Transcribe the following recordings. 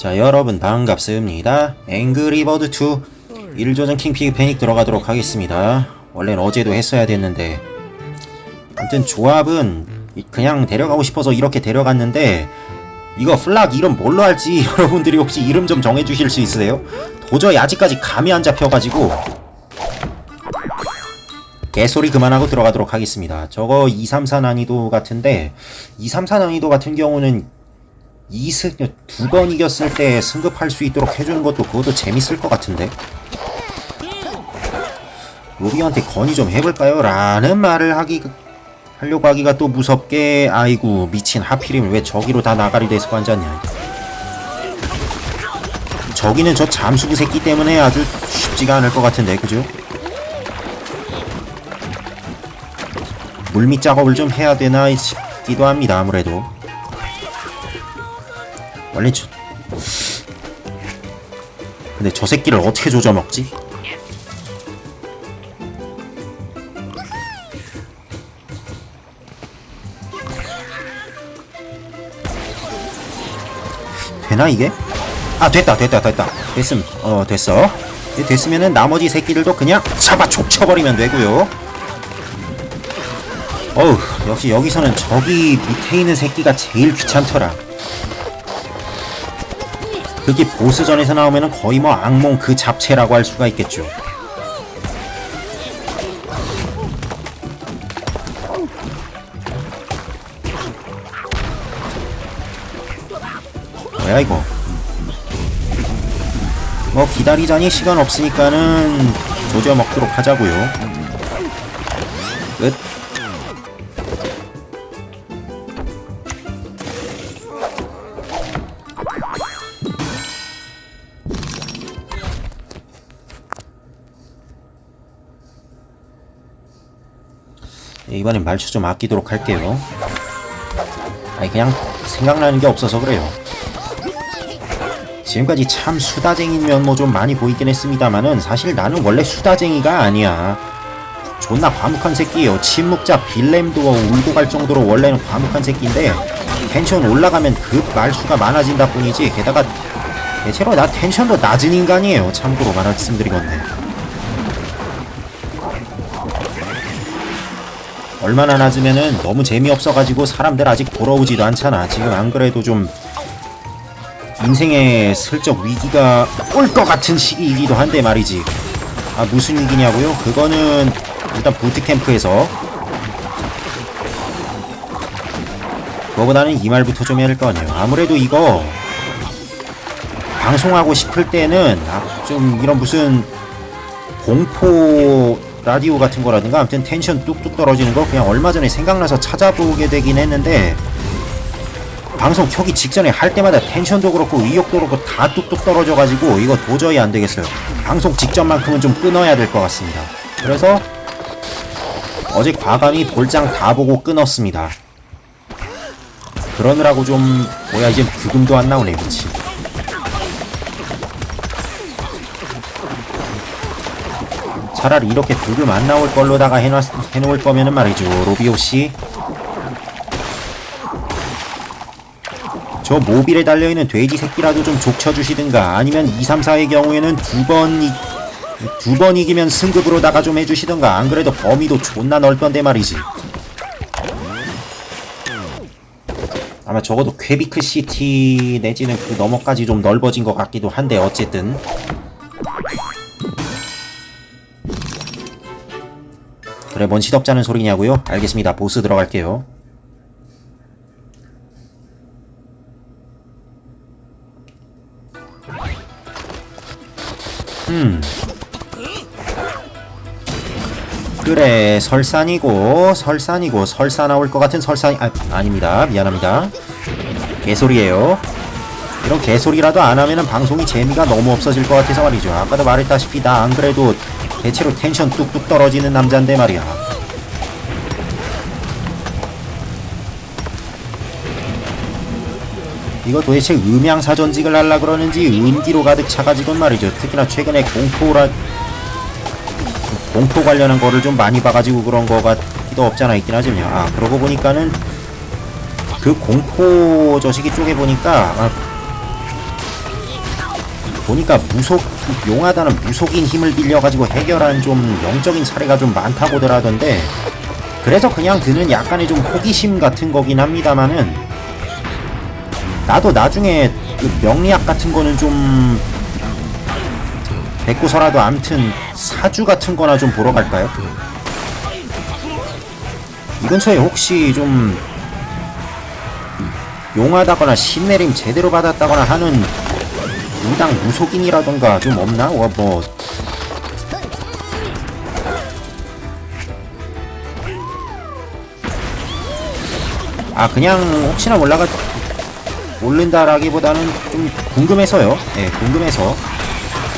자 여러분 반갑습니다. 앵그리버드2 일조전 킹피그 패닉 들어가도록 하겠습니다. 원래는 어제도 했어야 됐는데. 아무튼 조합은 이- 그냥 데려가고 싶어서 이렇게 데려갔는데 이거 플락 이름 뭘로 할지 여러분들이 혹시 이름 좀 정해주실 수 있으세요? 도저히 아직까지 감이 안 잡혀가지고. 개소리 그만하고 들어가도록 하겠습니다. 저거 234 난이도 같은데 234 난이도 같은 경우는 2승 두 번 이겼을 때 승급할 수 있도록 해주는 것도 그것도 재밌을 것 같은데 로비한테 건의 좀 해볼까요? 라는 말을 하기 하려고 하기가 또 무섭게 아이고 미친 하필이면 왜 저기로 다 나가리 돼서 앉았냐 저기는 저 잠수부 새끼 때문에 아주 쉽지가 않을 것 같은데 그죠? 물밑 작업을 좀 해야 되나 싶기도 합니다 아무래도 원래 저 근데 저 새끼를 어떻게 조져 먹지? 되나 이게? 아 됐다 됐다 됐다. 됐음. 어 됐어. 됐으면은 나머지 새끼들도 그냥 잡아 족쳐버리면 되고요. 어우 역시 여기서는 저기 밑에 있는 새끼가 제일 귀찮더라 그게 보스전에서 나오면은 거의 뭐 악몽 그 잡채라고 할 수가 있겠죠. 뭐야 이거? 뭐 기다리자니 시간 없으니까는 조져 먹도록 하자고요. 끝. 이번엔 말투 좀 아끼도록 할게요. 아니 그냥 생각나는 게 없어서 그래요. 지금까지 참 수다쟁인 면모 좀 많이 보이긴 했습니다만은 사실 나는 원래 수다쟁이가 아니야. 존나 과묵한 새끼예요. 침묵자 빌렘도 울고 갈 정도로 원래는 과묵한 새끼인데 텐션 올라가면 급 말수가 많아진다 뿐이지 게다가 대체로 나 텐션도 낮은 인간이에요. 참고로 말씀드리건데. 얼마나 낮으면은 너무 재미없어가지고 사람들 아직 돌아오지도 않잖아. 지금 안 그래도 좀 인생에 슬쩍 위기가 올 것 같은 시기이기도 한데 말이지. 아 무슨 위기냐고요? 그거는 일단 부트캠프에서 그거보다는 이 말부터 좀 해야 될 거 아니에요. 아무래도 이거 방송하고 싶을 때는 아, 좀 이런 무슨 공포 라디오 같은 거라든가 아무튼 텐션 뚝뚝 떨어지는 거 그냥 얼마 전에 생각나서 찾아보게 되긴 했는데 방송 켜기 직전에 할 때마다 텐션도 그렇고 의욕도 그렇고 다 뚝뚝 떨어져가지고 이거 도저히 안 되겠어요. 방송 직전만큼은 좀 끊어야 될 것 같습니다. 그래서 어제 과감히 볼장 다 보고 끊었습니다. 그러느라고 좀 뭐야 이제 부금도 안 나오네 미친. 차라리 이렇게 불금 안 나올 걸로다가 해놨, 해놓을 거면은 말이죠. 로비오씨. 저 모빌에 달려있는 돼지 새끼라도 좀 족쳐주시든가 아니면 234의 경우에는 두번 두 번 이기면 승급으로다가 좀 해주시던가 안 그래도 범위도 존나 넓던데 말이지. 아마 적어도 퀘비크 시티 내지는 그 너머까지 좀 넓어진 것 같기도 한데 어쨌든 그래 뭔 시덥잖은 소리냐고요? 알겠습니다. 보스 들어갈게요. 음. 그래 설산이고 설산이고 설사 나올 것 같은 설산이 아, 아닙니다. 미안합니다. 개소리예요. 이런 개소리라도 안 하면은 방송이 재미가 너무 없어질 것 같아서 말이죠. 아까도 말했다시피 나 안 그래도 대체로 텐션 뚝뚝 떨어지는 남잔데 말이야 이거 도대체 음양사전직을 하려 그러는지 음기로 가득 차가지건 말이죠 특히나 최근에 공포라 공포 관련한 거를 좀 많이 봐가지고 그런 거 같기도 없잖아 있긴 하지만요. 아 그러고 보니까는 그 공포 저시기 쪽에 보니까 아, 보니까 무속 용하다는 무속인 힘을 빌려가지고 해결한 좀 영적인 사례가 좀 많다고들 하던데 그래서 그냥 드는 약간의 좀 호기심 같은 거긴 합니다만은 나도 나중에 그 명리학 같은 거는 좀 뱉고서라도 암튼 사주 같은 거나 좀 보러 갈까요? 이 근처에 혹시 좀 용하다거나 신내림 제대로 받았다거나 하는 무당 무속인이라던가 좀 없나? 와, 뭐 아 그냥 혹시나 몰라가 모른다라기보다는 좀 궁금해서요. 예, 궁금해서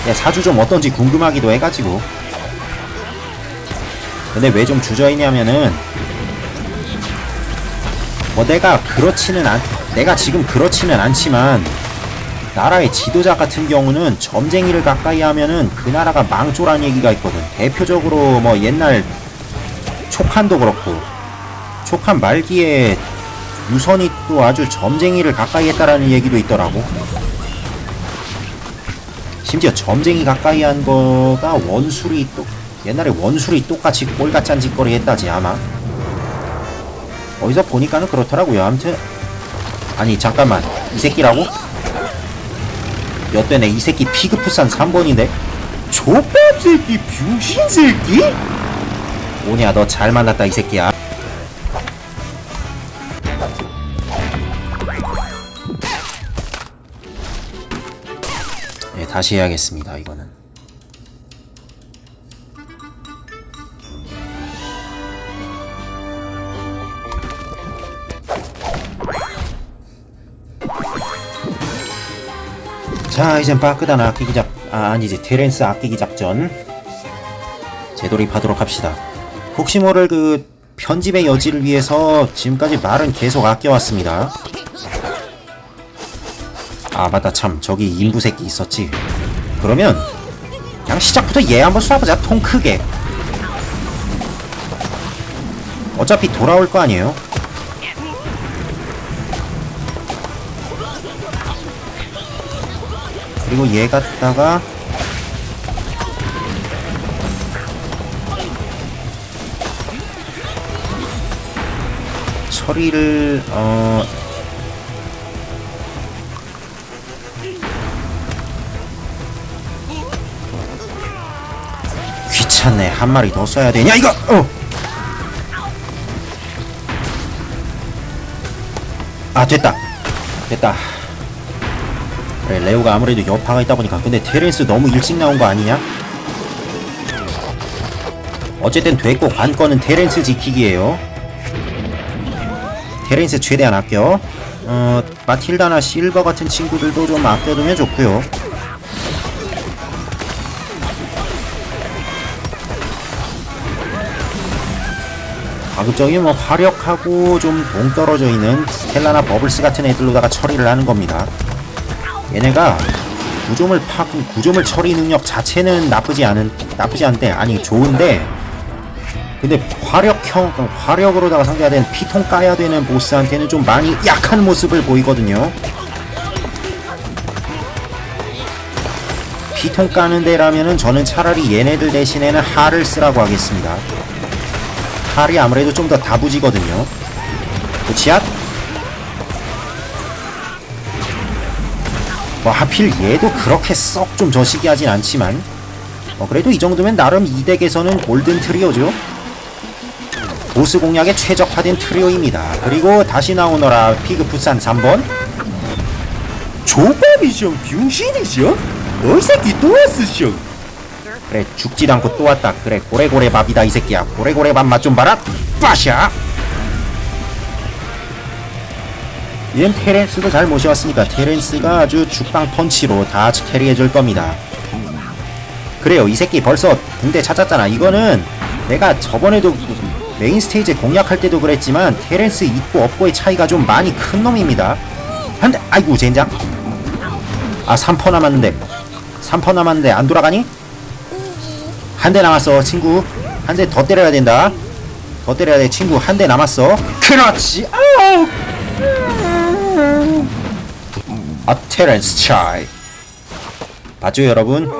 예, 사주 좀 어떤지 궁금하기도 해가지고 근데 왜 좀 주저있냐면은 뭐 내가 그렇지는 않 내가 지금 그렇지는 않지만 나라의 지도자 같은 경우는 점쟁이를 가까이 하면은 그 나라가 망조란 얘기가 있거든. 대표적으로 뭐 옛날 촉한도 그렇고 촉한 말기에 유선이 또 아주 점쟁이를 가까이 했다라는 얘기도 있더라고. 심지어 점쟁이 가까이 한 거가 원술이 또 옛날에 원술이 똑같이 꼴같이 한 짓거리 했다지 아마. 어디서 보니까는 그렇더라고요. 아무튼 아니 잠깐만. 이 새끼라고? 몇 대네 이 새끼 피그푸산 3번인데? 족밥 새끼 병신 새끼? 오냐 너 잘 만났다 이 새끼야. 네, 다시 해야겠습니다 이거는 자 이젠 빠끄단 아끼기 작 아, 아니지 테렌스 아끼기 작전. 재돌입하도록 합시다. 혹시 모를 그 편집의 여지를 위해서 지금까지 말은 계속 아껴왔습니다. 아 맞다 참. 저기 인부 새끼 있었지. 그러면 그냥 시작부터 얘 한번 쏴보자 통 크게. 어차피 돌아올 거 아니에요 그리고 얘 갖다가 처리를 어 귀찮네. 한 마리 더 써야 되냐 이거? 어. 아 됐다. 됐다 그래 레오가 아무래도 여파가 있다 보니까. 근데 테렌스 너무 일찍 나온 거 아니냐? 어쨌든 됐고 관건은 테렌스 지키기예요. 테렌스 최대한 아껴. 어 마틸다나 실버 같은 친구들도 좀 아껴두면 좋고요. 가급적이면 뭐 화력하고 좀 동떨어져 있는 스텔라나 버블스 같은 애들로다가 처리를 하는 겁니다 얘네가 구조물 파 구조물 처리 능력 자체는 나쁘지 않은 나쁘지 않대 아니 좋은데 근데 화력형 화력으로다가 상대해야 되는 피통 까야 되는 보스한테는 좀 많이 약한 모습을 보이거든요. 피통 까는 데라면은 저는 차라리 얘네들 대신에는 할을 쓰라고 하겠습니다. 할이 아무래도 좀 더 다부지거든요. 그치야? 뭐 하필 얘도 그렇게 썩 좀 저시기 하진 않지만 어, 그래도 이 정도면 나름 이 덱에서는 골든 트리오죠. 보스 공략에 최적화된 트리오입니다. 그리고 다시 나오너라 피그 부산 3번. 조밥이죠 병신이죠 너이 새끼 또 왔으쇼 그래 죽지도 않고 또 왔다. 그래 고래고래 밥이다 이 새끼야. 고래고래 밥 맛 좀 봐라. 빠샤 얘는 테렌스도 잘 모셔왔으니까 테렌스가 아주 죽방 펀치로 다 캐리해줄 겁니다. 그래요 이 새끼 벌써 군대 찾았잖아. 이거는 내가 저번에도 메인 스테이지 공략할 때도 그랬지만 테렌스 있고 없고의 차이가 좀 많이 큰 놈입니다. 한대 아이고 젠장. 아 3퍼 남았는데. 3퍼 남았는데 안 돌아가니? 한 대 남았어 친구. 한 대 더 때려야 된다. 더 때려야 돼 친구. 한 대 남았어. 그렇지. 아우 아 테렌스 차이 봤죠 여러분?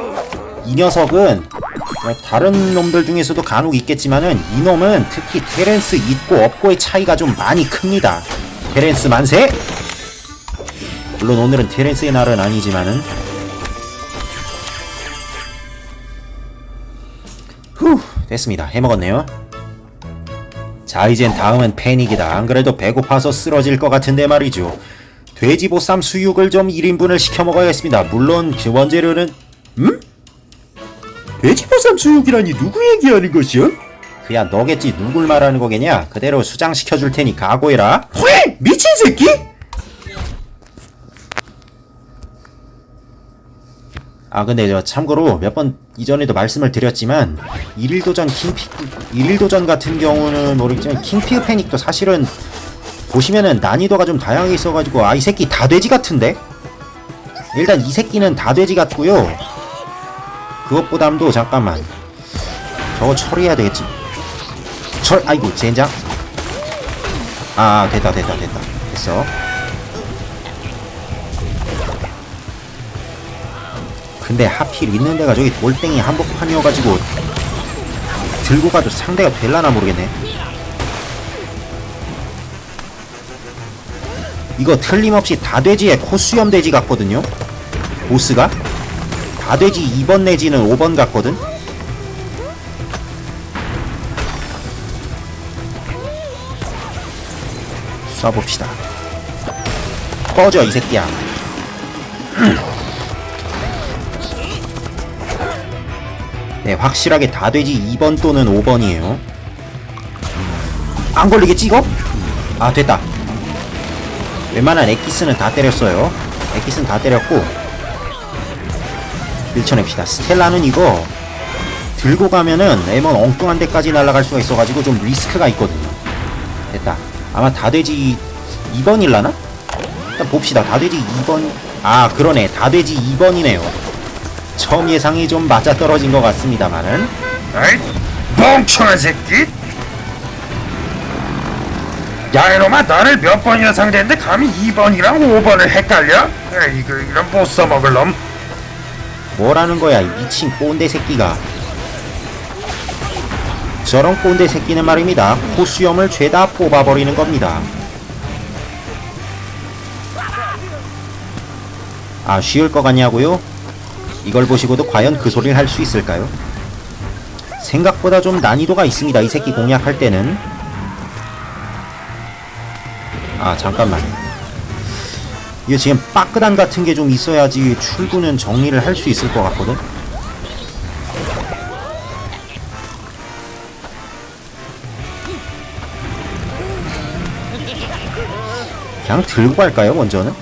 이 녀석은 뭐 다른 놈들 중에서도 간혹 있겠지만은 이 놈은 특히 테렌스 있고 없고의 차이가 좀 많이 큽니다. 테렌스 만세! 물론 오늘은 테렌스의 날은 아니지만은 후 됐습니다. 해먹었네요. 자 이젠 다음은 패닉이다. 안 그래도 배고파서 쓰러질 것 같은데 말이죠. 돼지보쌈 수육을 좀 1인분을 시켜 먹어야겠습니다. 물론 그 원재료는 음? 돼지보쌈 수육이라니 누구 얘기하는 것이야? 그야 너겠지 누굴 말하는 거겠냐? 그대로 수장시켜 줄 테니 각오해라. 왜? 미친 새끼? 아 근데 저 참고로 몇 번 이전에도 말씀을 드렸지만 일일도전 킹피 일일도전 같은 경우는 모르겠지만 킹피그 패닉도 사실은 보시면은 난이도가 좀 다양하게 있어가지고 아 이 새끼 다 돼지 같은데? 일단 이 새끼는 다 돼지 같고요. 그것보담도 잠깐만. 저거 처리해야 되겠지. 철 아이고 젠장. 아 됐다 됐다 됐다. 됐어. 근데 하필 있는 데가 저기 돌덩이 한복판이어가지고 들고 가도 상대가 될라나 모르겠네 이거 틀림없이 다돼지의 코수염 돼지 같거든요. 보스가? 다돼지 2번 내지는 5번 같거든? 쏴봅시다. 꺼져 이 새끼야. 네 확실하게 다돼지 2번 또는 5번이에요. 안 걸리겠지 이거? 아 됐다 웬만한 엑기스는 다 때렸어요. 엑기스는 다 때렸고 밀쳐냅시다. 스텔라는 이거 들고 가면은 에먼 엉뚱한 데까지 날아갈 수가 있어가지고 좀 리스크가 있거든요. 됐다. 아마 다돼지 2번일라나? 일단 봅시다. 다돼지 2번 아 그러네. 다돼지 2번이네요. 처음 예상이 좀 맞아떨어진 것 같습니다만은. 아이, 멍청한 새끼! 야, 이놈아, 나를 몇 번이나 상대했는데 감히 2번이랑 5번을 헷갈려? 에이 그, 이런 못 써먹을 놈. 뭐라는 거야 이 미친 꼰대 새끼가 저런 꼰대 새끼는 말입니다 코수염을 죄다 뽑아버리는 겁니다 아 쉬울 것 같냐고요? 이걸 보시고도 과연 그 소리를 할 수 있을까요? 생각보다 좀 난이도가 있습니다 이 새끼 공략할 때는 아 잠깐만 이거 지금 빠끄단 같은 게 좀 있어야지 출구는 정리를 할 수 있을 것 같거든? 그냥 들고 갈까요, 먼저는?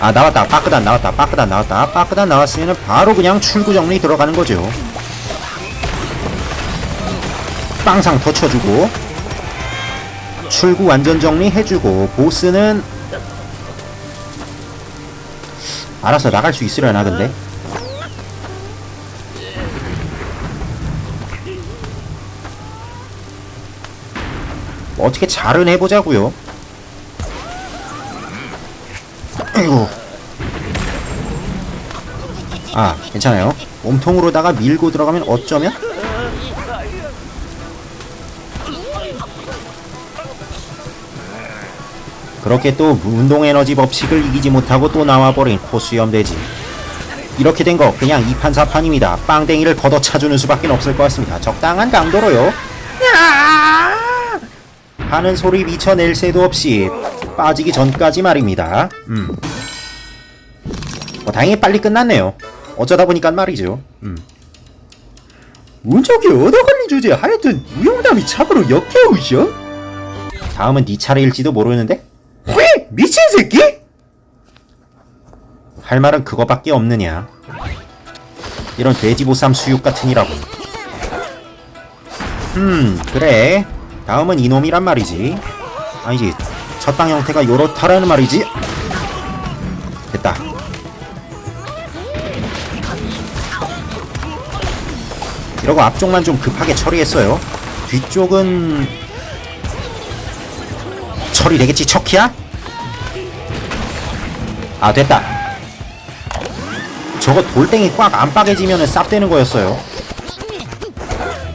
아, 나왔다. 빠끄단 나왔다. 빠끄단 나왔다. 빠끄단 나왔으면 바로 그냥 출구 정리 들어가는 거죠. 빵상 터쳐주고 출구 완전 정리해주고 보스는 알아서 나갈 수 있으려나 근데? 뭐 어떻게 잘은 해보자고요. 아이고. 아 괜찮아요. 몸통으로다가 밀고 들어가면 어쩌면 그렇게 또 운동 에너지 법칙을 이기지 못하고 또 나와버린 코수염 돼지. 이렇게 된 거 그냥 2판 4판입니다. 빵댕이를 걷어차주는 수밖에 없을 것 같습니다. 적당한 강도로요. 야! 하는 소리 미쳐낼 새도 없이 빠지기 전까지 말입니다. 음. 뭐 다행히 빨리 끝났네요. 어쩌다 보니까 말이죠. 음. 운적이 얻어걸린 주제 하여튼 우영남이 참으로 역겨우셔? 다음은 네 차례일지도 모르는데? 왜? 미친 새끼? 할 말은 그거밖에 없느냐. 이런 돼지보쌈 수육 같으니라고. 음, 그래. 다음은 이놈이란 말이지. 아니지. 첫방 형태가 요렇다라는 말이지. 됐다. 이러고 앞쪽만 좀 급하게 처리했어요. 뒤쪽은 처리 되겠지 척키야? 아 됐다 저거 돌덩이 꽉 안 빠개지면은 쌉 되는 거였어요.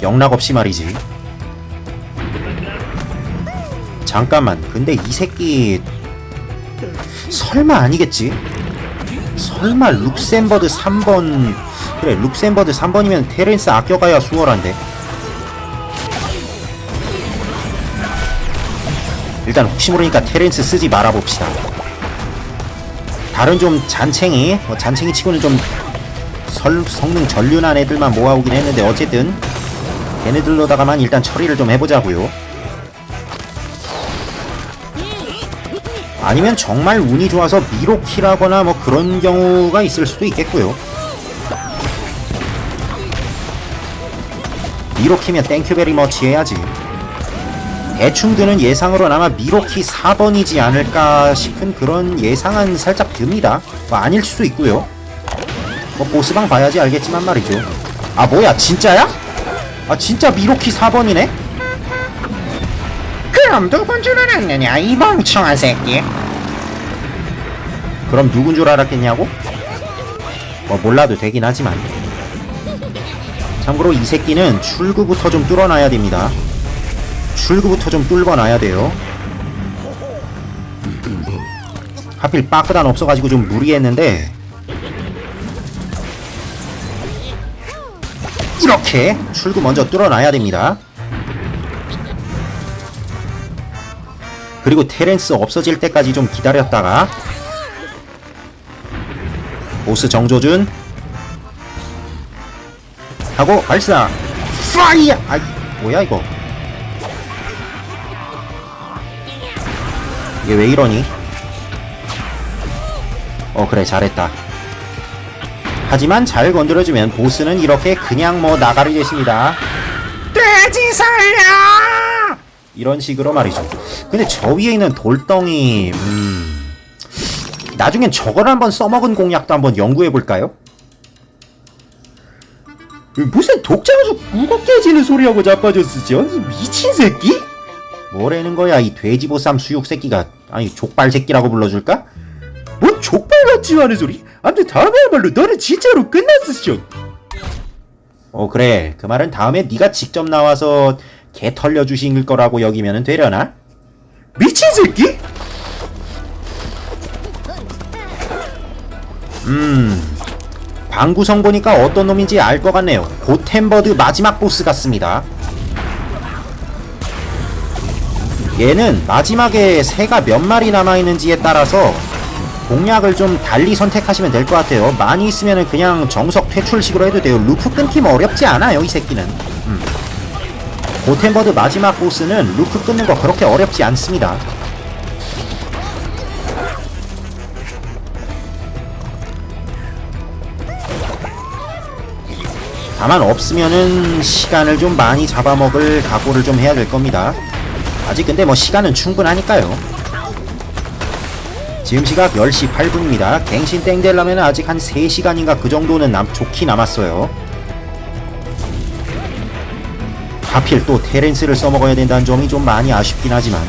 영락 없이 말이지. 잠깐만, 근데 이 새끼 설마 아니겠지? 설마 룩셈버드 3번 그래 룩셈버드 3번이면 테렌스 아껴가야 수월한데 일단 혹시 모르니까 테렌스 쓰지 말아봅시다. 다른 좀 잔챙이 뭐 잔챙이 치고는 좀 설, 성능 전륜한 애들만 모아오긴 했는데 어쨌든 걔네들로다가만 일단 처리를 좀 해보자고요. 아니면 정말 운이 좋아서 미로키라거나 뭐 그런 경우가 있을 수도 있겠고요. 미로키면 땡큐 베리 머치 해야지 대충 드는 예상으로는 아마 미로키 4번이지 않을까 싶은 그런 예상은 살짝 듭니다. 뭐 아닐 수도 있고요. 뭐 보스방 봐야지 알겠지만 말이죠. 아 뭐야 진짜야? 아 진짜 미로키 4번이네? 그럼 누군 줄 알았느냐 이 멍청한 새끼 그럼 누군 줄 알았겠냐고? 뭐 몰라도 되긴 하지만 참고로 이 새끼는 출구부터 좀 뚫어놔야 됩니다. 출구부터 좀 뚫어놔야 돼요. 하필 빠끄단 없어가지고 좀 무리했는데. 이렇게 출구 먼저 뚫어놔야 됩니다. 그리고 테렌스 없어질 때까지 좀 기다렸다가. 보스 정조준. 하고 발사. 파이어! 아 뭐야 이거 이게 왜 이러니 어 그래 잘했다 하지만 잘 건드려주면 보스는 이렇게 그냥 뭐 나가리 됐습니다 돼지 살려 이런 식으로 말이죠 근데 저 위에 있는 돌덩이 음... 나중엔 저걸 한번 써먹은 공략도 한번 연구해볼까요? 무슨 독장수 무겁 깨지는 소리하고 자빠졌으죠? 이 미친 새끼? 뭐라는 거야 이 돼지보쌈 수육 새끼가 아니 족발 새끼라고 불러줄까? 뭔 족발 같지 않은 소리? 아무튼 다음에야말로 너는 진짜로 끝났으쇼 어 그래 그 말은 다음에 네가 직접 나와서 개 털려주신 거라고 여기면 되려나? 미친 새끼? 음 방구성 보니까 어떤 놈인지 알 것 같네요 고템버드 마지막 보스 같습니다 얘는 마지막에 새가 몇 마리 남아있는지에 따라서 공략을 좀 달리 선택하시면 될 것 같아요 많이 있으면 그냥 정석 퇴출식으로 해도 돼요 루프 끊기 뭐 어렵지 않아요 이 새끼는 음. 고템버드 마지막 보스는 루프 끊는 거 그렇게 어렵지 않습니다 다만 없으면은 시간을 좀 많이 잡아먹을 각오를 좀 해야 될 겁니다. 아직 근데 뭐 시간은 충분하니까요. 지금 시각 10시 8분입니다. 갱신 땡 되려면 아직 한 3시간인가 그 정도는 남, 좋게 남았어요. 하필 또 테렌스를 써먹어야 된다는 점이 좀 많이 아쉽긴 하지만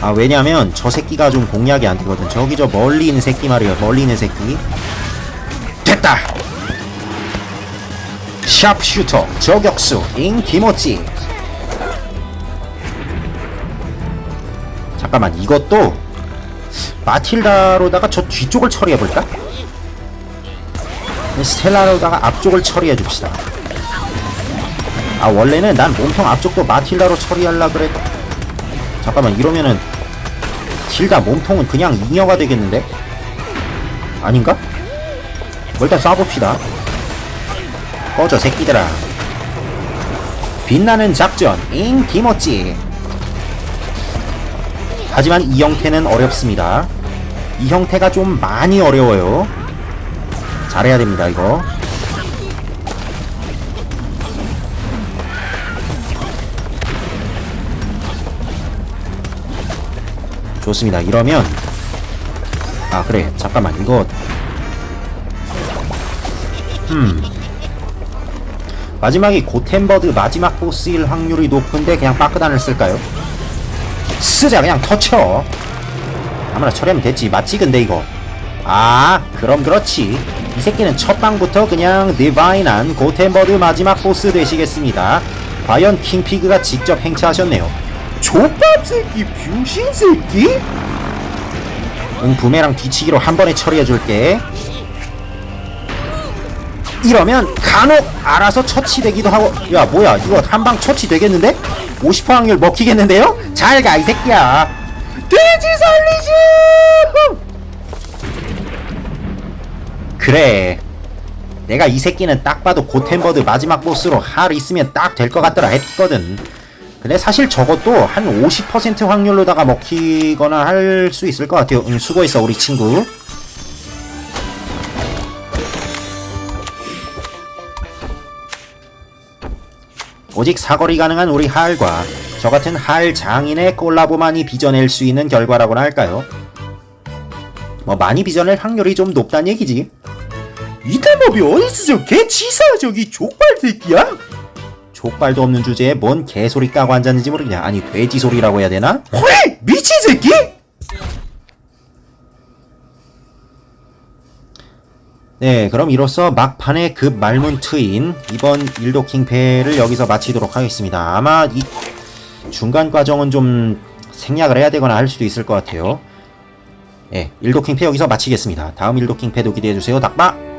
아 왜냐면 저 새끼가 좀 공략이 안 되거든 저기 저 멀리 있는 새끼 말이에요 멀리 있는 새끼 됐다 샵슈터 저격수 인기모찌 잠깐만 이것도 마틸다로다가 저 뒤쪽을 처리해볼까? 스텔라로다가 앞쪽을 처리해줍시다 아 원래는 난 몸통 앞쪽도 마틸다로 처리하려 그랬 잠깐만 이러면은 딜다 몸통은 그냥 잉여가 되겠는데? 아닌가? 뭐 일단 쏴봅시다 꺼져 새끼들아. 빛나는 작전 잉 디모찌. 하지만 이 형태는 어렵습니다. 이 형태가 좀 많이 어려워요. 잘해야 됩니다 이거. 좋습니다. 이러면 아 그래. 잠깐만 이거. 음 마지막이 고템버드 마지막 보스일 확률이 높은데 그냥 빠끄단을 쓸까요? 쓰자 그냥 터쳐. 아무나 처리하면 됐지. 맞지 근데 이거. 아 그럼 그렇지. 이 새끼는 첫 방부터 그냥 디바인한 고텐버드 마지막 보스 되시겠습니다. 과연 킹피그가 직접 행차하셨네요. 족밥 새끼 병신 새끼? 응 부메랑 뒤치기로 한 번에 처리해줄게 이러면 간혹 알아서 처치되기도 하고. 야 뭐야 이거 한 방 처치 되겠는데? 50% 확률 먹히겠는데요? 잘 가 이 새끼야. 돼지 살리지 그래. 내가 이 새끼는 딱 봐도 고텐버드 마지막 보스로 할 있으면 딱 될 것 같더라 했거든. 근데 사실 저것도 한 50% 확률로다가 먹히거나 할 수 있을 것 같아요. 응, 수고했어 우리 친구 오직 사거리 가능한 우리 하알과 저 같은 하알 장인의 콜라보만이 빚어낼 수 있는 결과라고나 할까요? 뭐 많이 빚어낼 확률이 좀 높단 얘기지. 이 대법이 어디서 저 개치사 저기 족발 새끼야? 족발도 없는 주제에 뭔 개소리 까고 앉았는지 모르겠냐. 아니 돼지 소리라고 해야 되나? 헐 미친 새끼! 네, 그럼 이로써 막판의 급 말문 트인 이번 일도킹 패를 여기서 마치도록 하겠습니다. 아마 이 중간 과정은 좀 생략을 해야 되거나 할 수도 있을 것 같아요. 예, 일도킹 패 여기서 마치겠습니다. 다음 일도킹 패도 기대해주세요. 닥바!